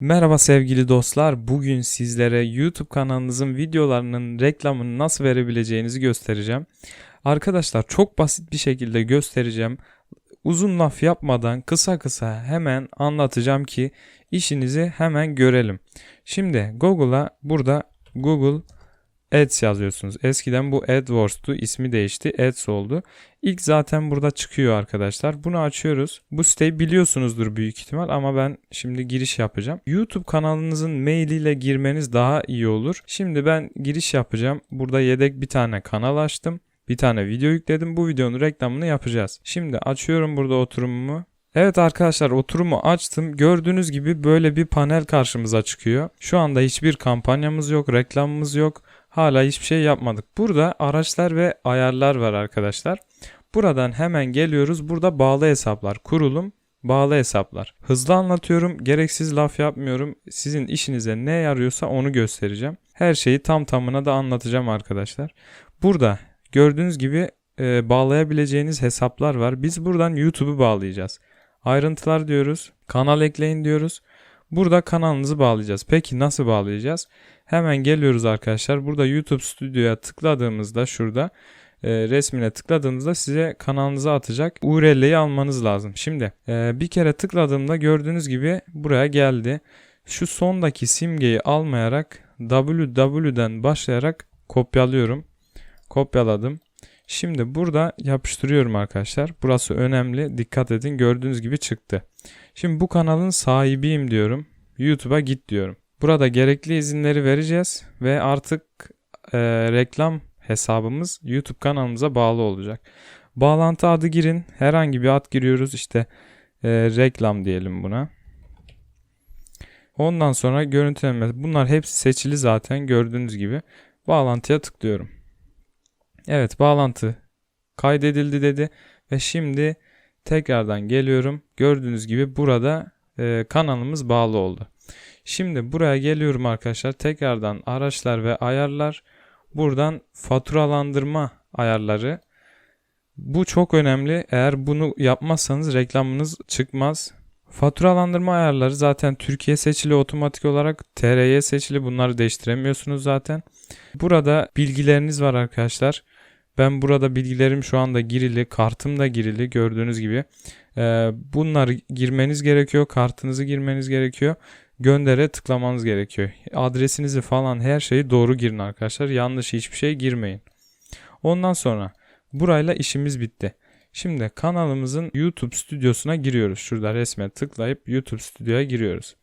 Merhaba sevgili dostlar. Bugün sizlere YouTube kanalınızın videolarının reklamını nasıl verebileceğinizi göstereceğim. Arkadaşlar çok basit bir şekilde göstereceğim. Uzun laf yapmadan kısa kısa hemen anlatacağım ki işinizi hemen görelim. Şimdi Google'a burada Google Ads yazıyorsunuz. Eskiden bu AdWords'tu. ismi değişti. Ads oldu. İlk zaten burada çıkıyor arkadaşlar. Bunu açıyoruz. Bu siteyi biliyorsunuzdur büyük ihtimal ama ben şimdi giriş yapacağım. YouTube kanalınızın mailiyle girmeniz daha iyi olur. Şimdi ben giriş yapacağım. Burada yedek bir tane kanal açtım. Bir tane video yükledim. Bu videonun reklamını yapacağız. Şimdi açıyorum burada oturumumu. Evet arkadaşlar oturumu açtım. Gördüğünüz gibi böyle bir panel karşımıza çıkıyor. Şu anda hiçbir kampanyamız yok, reklamımız yok. Hala hiçbir şey yapmadık. Burada araçlar ve ayarlar var arkadaşlar. Buradan hemen geliyoruz. Burada bağlı hesaplar, kurulum, bağlı hesaplar. Hızlı anlatıyorum, gereksiz laf yapmıyorum. Sizin işinize ne yarıyorsa onu göstereceğim. Her şeyi tam tamına da anlatacağım arkadaşlar. Burada gördüğünüz gibi e, bağlayabileceğiniz hesaplar var. Biz buradan YouTube'u bağlayacağız. Ayrıntılar diyoruz. Kanal ekleyin diyoruz. Burada kanalınızı bağlayacağız. Peki nasıl bağlayacağız? Hemen geliyoruz arkadaşlar. Burada YouTube Studio'ya tıkladığımızda şurada e, resmine tıkladığınızda size kanalınıza atacak URL'yi almanız lazım. Şimdi e, bir kere tıkladığımda gördüğünüz gibi buraya geldi. Şu sondaki simgeyi almayarak www'den başlayarak kopyalıyorum. Kopyaladım. Şimdi burada yapıştırıyorum arkadaşlar. Burası önemli. Dikkat edin. Gördüğünüz gibi çıktı. Şimdi bu kanalın sahibiyim diyorum. YouTube'a git diyorum. Burada gerekli izinleri vereceğiz ve artık e, reklam hesabımız YouTube kanalımıza bağlı olacak. Bağlantı adı girin. Herhangi bir ad giriyoruz. İşte e, reklam diyelim buna. Ondan sonra görüntüleme. Bunlar hepsi seçili zaten gördüğünüz gibi. Bağlantıya tıklıyorum. Evet bağlantı kaydedildi dedi ve şimdi tekrardan geliyorum. Gördüğünüz gibi burada e, kanalımız bağlı oldu. Şimdi buraya geliyorum arkadaşlar. Tekrardan araçlar ve ayarlar. Buradan faturalandırma ayarları. Bu çok önemli. Eğer bunu yapmazsanız reklamınız çıkmaz. Faturalandırma ayarları zaten Türkiye seçili otomatik olarak TRY seçili bunları değiştiremiyorsunuz zaten. Burada bilgileriniz var arkadaşlar. Ben burada bilgilerim şu anda girili, kartım da girili gördüğünüz gibi. Ee, bunları girmeniz gerekiyor, kartınızı girmeniz gerekiyor. Göndere tıklamanız gerekiyor. Adresinizi falan her şeyi doğru girin arkadaşlar. Yanlış hiçbir şey girmeyin. Ondan sonra burayla işimiz bitti. Şimdi kanalımızın YouTube stüdyosuna giriyoruz. Şurada resme tıklayıp YouTube stüdyoya giriyoruz.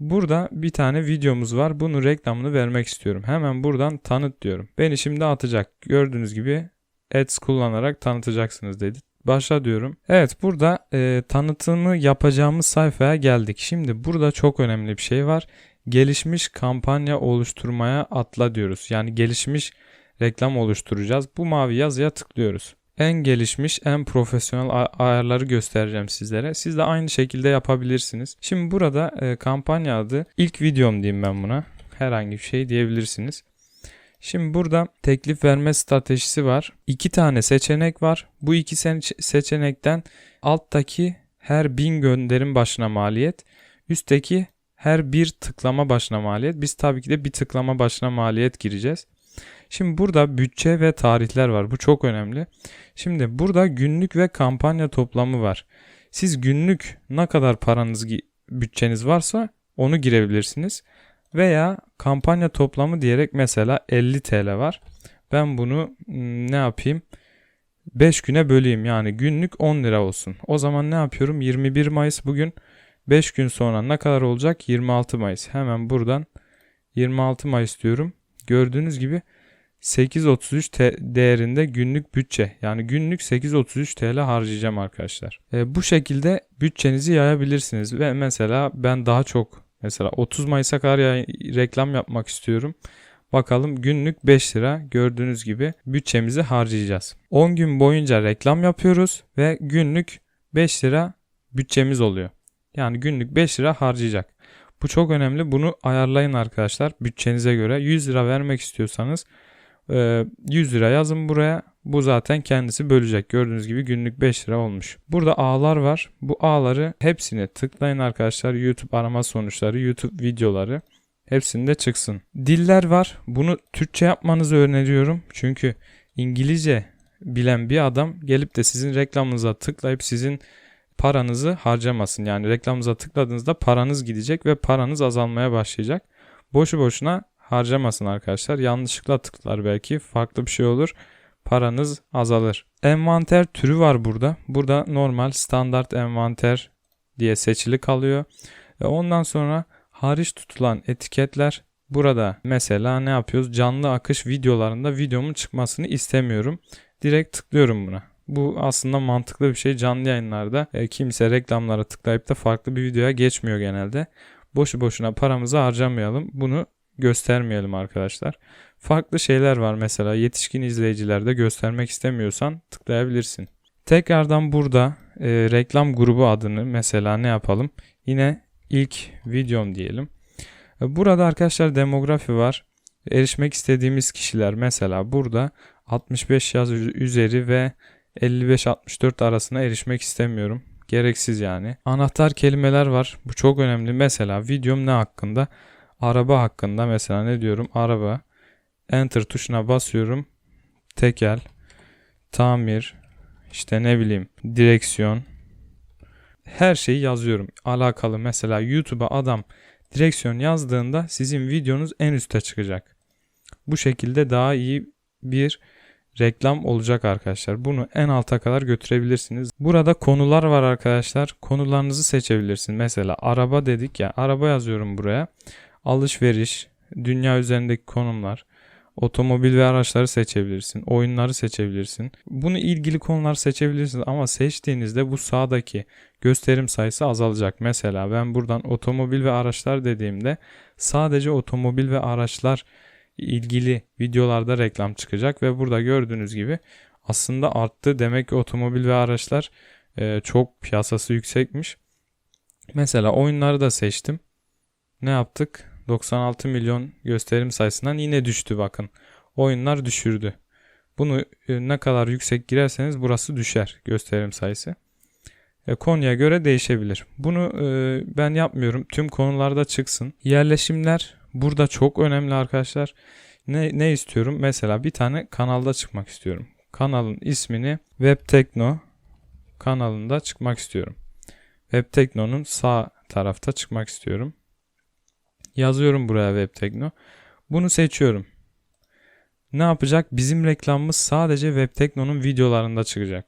Burada bir tane videomuz var. Bunun reklamını vermek istiyorum. Hemen buradan tanıt diyorum. Beni şimdi atacak. Gördüğünüz gibi ads kullanarak tanıtacaksınız dedi. Başla diyorum. Evet burada e, tanıtımı yapacağımız sayfaya geldik. Şimdi burada çok önemli bir şey var. Gelişmiş kampanya oluşturmaya atla diyoruz. Yani gelişmiş reklam oluşturacağız. Bu mavi yazıya tıklıyoruz. En gelişmiş, en profesyonel ayarları göstereceğim sizlere. Siz de aynı şekilde yapabilirsiniz. Şimdi burada e, kampanya adı ilk videom diyeyim ben buna. Herhangi bir şey diyebilirsiniz. Şimdi burada teklif verme stratejisi var. İki tane seçenek var. Bu iki seçenekten alttaki her bin gönderim başına maliyet, üstteki her bir tıklama başına maliyet. Biz tabii ki de bir tıklama başına maliyet gireceğiz. Şimdi burada bütçe ve tarihler var. Bu çok önemli. Şimdi burada günlük ve kampanya toplamı var. Siz günlük ne kadar paranız bütçeniz varsa onu girebilirsiniz. Veya kampanya toplamı diyerek mesela 50 TL var. Ben bunu ne yapayım? 5 güne böleyim yani günlük 10 lira olsun. O zaman ne yapıyorum? 21 Mayıs bugün 5 gün sonra ne kadar olacak? 26 Mayıs. Hemen buradan 26 Mayıs diyorum. Gördüğünüz gibi 8.33 değerinde günlük bütçe. Yani günlük 8.33 TL harcayacağım arkadaşlar. E, bu şekilde bütçenizi yayabilirsiniz ve mesela ben daha çok Mesela 30 Mayıs'a kadar ya reklam yapmak istiyorum. Bakalım günlük 5 lira gördüğünüz gibi bütçemizi harcayacağız. 10 gün boyunca reklam yapıyoruz ve günlük 5 lira bütçemiz oluyor. Yani günlük 5 lira harcayacak. Bu çok önemli. Bunu ayarlayın arkadaşlar bütçenize göre. 100 lira vermek istiyorsanız 100 lira yazın buraya. Bu zaten kendisi bölecek. Gördüğünüz gibi günlük 5 lira olmuş. Burada ağlar var. Bu ağları hepsine tıklayın arkadaşlar. YouTube arama sonuçları, YouTube videoları hepsinde çıksın. Diller var. Bunu Türkçe yapmanızı öneriyorum. Çünkü İngilizce bilen bir adam gelip de sizin reklamınıza tıklayıp sizin paranızı harcamasın. Yani reklamınıza tıkladığınızda paranız gidecek ve paranız azalmaya başlayacak. Boşu boşuna harcamasın arkadaşlar. Yanlışlıkla tıklar belki. Farklı bir şey olur. Paranız azalır. Envanter türü var burada. Burada normal standart envanter diye seçili kalıyor. Ve ondan sonra hariç tutulan etiketler burada mesela ne yapıyoruz? Canlı akış videolarında videomun çıkmasını istemiyorum. Direkt tıklıyorum buna. Bu aslında mantıklı bir şey. Canlı yayınlarda e, kimse reklamlara tıklayıp da farklı bir videoya geçmiyor genelde. Boşu boşuna paramızı harcamayalım. Bunu göstermeyelim arkadaşlar. Farklı şeyler var mesela yetişkin izleyicilerde göstermek istemiyorsan tıklayabilirsin. Tekrardan burada e, reklam grubu adını mesela ne yapalım? Yine ilk videom diyelim. E, Burada arkadaşlar demografi var. Erişmek istediğimiz kişiler mesela burada 65 yaş üzeri ve 55-64 arasına erişmek istemiyorum. Gereksiz yani. Anahtar kelimeler var. Bu çok önemli. Mesela videom ne hakkında? Araba hakkında mesela ne diyorum? Araba. Enter tuşuna basıyorum. Tekel. Tamir. işte ne bileyim. Direksiyon. Her şeyi yazıyorum. Alakalı mesela YouTube'a adam direksiyon yazdığında sizin videonuz en üste çıkacak. Bu şekilde daha iyi bir reklam olacak arkadaşlar. Bunu en alta kadar götürebilirsiniz. Burada konular var arkadaşlar. Konularınızı seçebilirsiniz. Mesela araba dedik ya. Araba yazıyorum buraya. Alışveriş, dünya üzerindeki konumlar, otomobil ve araçları seçebilirsin. Oyunları seçebilirsin. Bunu ilgili konular seçebilirsiniz ama seçtiğinizde bu sağdaki gösterim sayısı azalacak. Mesela ben buradan otomobil ve araçlar dediğimde sadece otomobil ve araçlar ilgili videolarda reklam çıkacak ve burada gördüğünüz gibi aslında arttı. Demek ki otomobil ve araçlar e, çok piyasası yüksekmiş. Mesela oyunları da seçtim. Ne yaptık? 96 milyon gösterim sayısından yine düştü bakın. Oyunlar düşürdü. Bunu e, ne kadar yüksek girerseniz burası düşer gösterim sayısı. E, konuya göre değişebilir. Bunu e, ben yapmıyorum. Tüm konularda çıksın. Yerleşimler burada çok önemli arkadaşlar. Ne, ne istiyorum? Mesela bir tane kanalda çıkmak istiyorum. Kanalın ismini Web Tekno kanalında çıkmak istiyorum. Web Tekno'nun sağ tarafta çıkmak istiyorum. Yazıyorum buraya Web Tekno. Bunu seçiyorum. Ne yapacak? Bizim reklamımız sadece Web Tekno'nun videolarında çıkacak.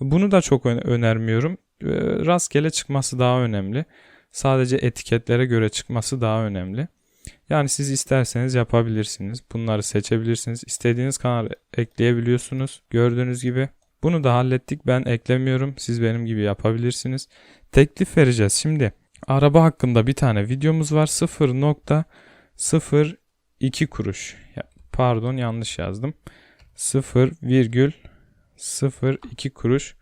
Bunu da çok önermiyorum. Ee, rastgele çıkması daha önemli. Sadece etiketlere göre çıkması daha önemli. Yani siz isterseniz yapabilirsiniz. Bunları seçebilirsiniz. İstediğiniz kanal ekleyebiliyorsunuz. Gördüğünüz gibi. Bunu da hallettik. Ben eklemiyorum. Siz benim gibi yapabilirsiniz. Teklif vereceğiz. Şimdi araba hakkında bir tane videomuz var. 0.02 kuruş. Pardon yanlış yazdım. 0,02 kuruş.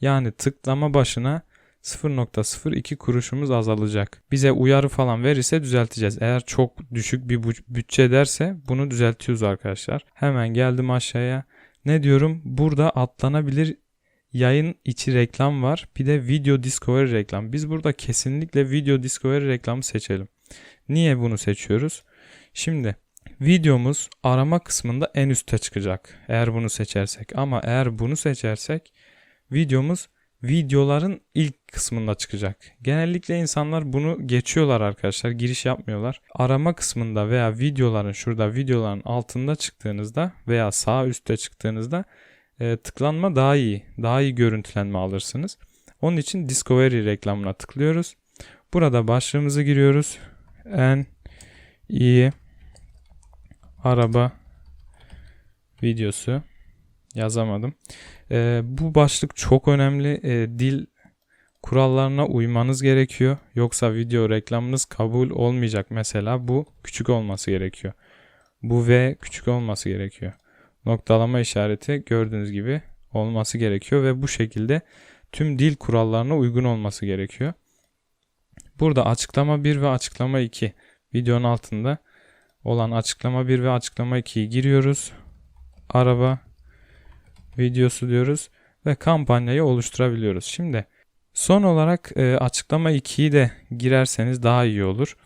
Yani tıklama başına 0.02 kuruşumuz azalacak. Bize uyarı falan verirse düzelteceğiz. Eğer çok düşük bir bütçe derse bunu düzeltiyoruz arkadaşlar. Hemen geldim aşağıya. Ne diyorum? Burada atlanabilir yayın içi reklam var. Bir de video discovery reklam. Biz burada kesinlikle video discovery reklamı seçelim. Niye bunu seçiyoruz? Şimdi videomuz arama kısmında en üste çıkacak. Eğer bunu seçersek. Ama eğer bunu seçersek videomuz videoların ilk kısmında çıkacak. Genellikle insanlar bunu geçiyorlar arkadaşlar. Giriş yapmıyorlar. Arama kısmında veya videoların şurada videoların altında çıktığınızda veya sağ üstte çıktığınızda e, tıklanma daha iyi. Daha iyi görüntülenme alırsınız. Onun için Discovery reklamına tıklıyoruz. Burada başlığımızı giriyoruz. En iyi araba videosu yazamadım. E, bu başlık çok önemli. E, dil kurallarına uymanız gerekiyor. Yoksa video reklamınız kabul olmayacak. Mesela bu küçük olması gerekiyor. Bu V küçük olması gerekiyor. Noktalama işareti gördüğünüz gibi olması gerekiyor ve bu şekilde tüm dil kurallarına uygun olması gerekiyor. Burada açıklama 1 ve açıklama 2 videonun altında olan açıklama 1 ve açıklama 2'yi giriyoruz. araba videosu diyoruz ve kampanyayı oluşturabiliyoruz. Şimdi son olarak e, açıklama 2'yi de girerseniz daha iyi olur.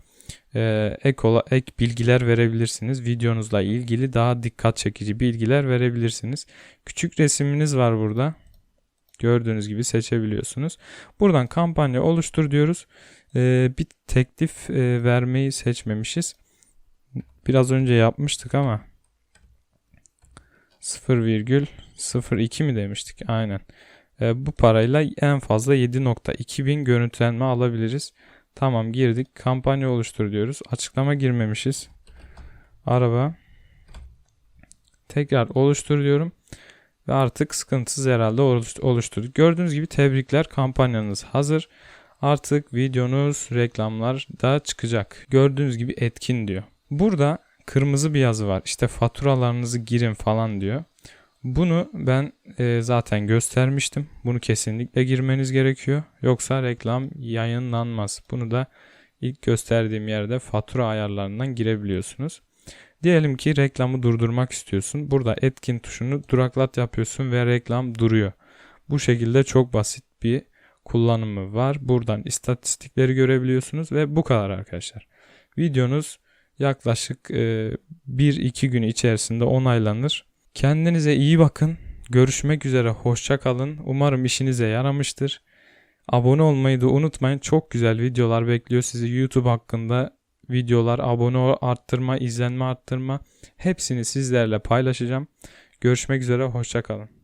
E, ek, ola, ek bilgiler verebilirsiniz. Videonuzla ilgili daha dikkat çekici bilgiler verebilirsiniz. Küçük resiminiz var burada. Gördüğünüz gibi seçebiliyorsunuz. Buradan kampanya oluştur diyoruz. E, bir teklif e, vermeyi seçmemişiz. Biraz önce yapmıştık ama 0,02 mi demiştik? Aynen. E, bu parayla en fazla 7.2 bin görüntülenme alabiliriz. Tamam girdik. Kampanya oluştur diyoruz. Açıklama girmemişiz. Araba. Tekrar oluştur diyorum. Ve artık sıkıntısız herhalde oluşturduk. Gördüğünüz gibi tebrikler kampanyanız hazır. Artık videonuz reklamlar da çıkacak. Gördüğünüz gibi etkin diyor. Burada kırmızı bir yazı var. İşte faturalarınızı girin falan diyor. Bunu ben e, zaten göstermiştim. Bunu kesinlikle girmeniz gerekiyor. Yoksa reklam yayınlanmaz. Bunu da ilk gösterdiğim yerde fatura ayarlarından girebiliyorsunuz. Diyelim ki reklamı durdurmak istiyorsun. Burada etkin tuşunu duraklat yapıyorsun ve reklam duruyor. Bu şekilde çok basit bir kullanımı var. Buradan istatistikleri görebiliyorsunuz ve bu kadar arkadaşlar. Videonuz yaklaşık 1-2 gün içerisinde onaylanır. Kendinize iyi bakın. Görüşmek üzere. Hoşça kalın. Umarım işinize yaramıştır. Abone olmayı da unutmayın. Çok güzel videolar bekliyor sizi YouTube hakkında. Videolar, abone arttırma, izlenme arttırma hepsini sizlerle paylaşacağım. Görüşmek üzere. Hoşça kalın.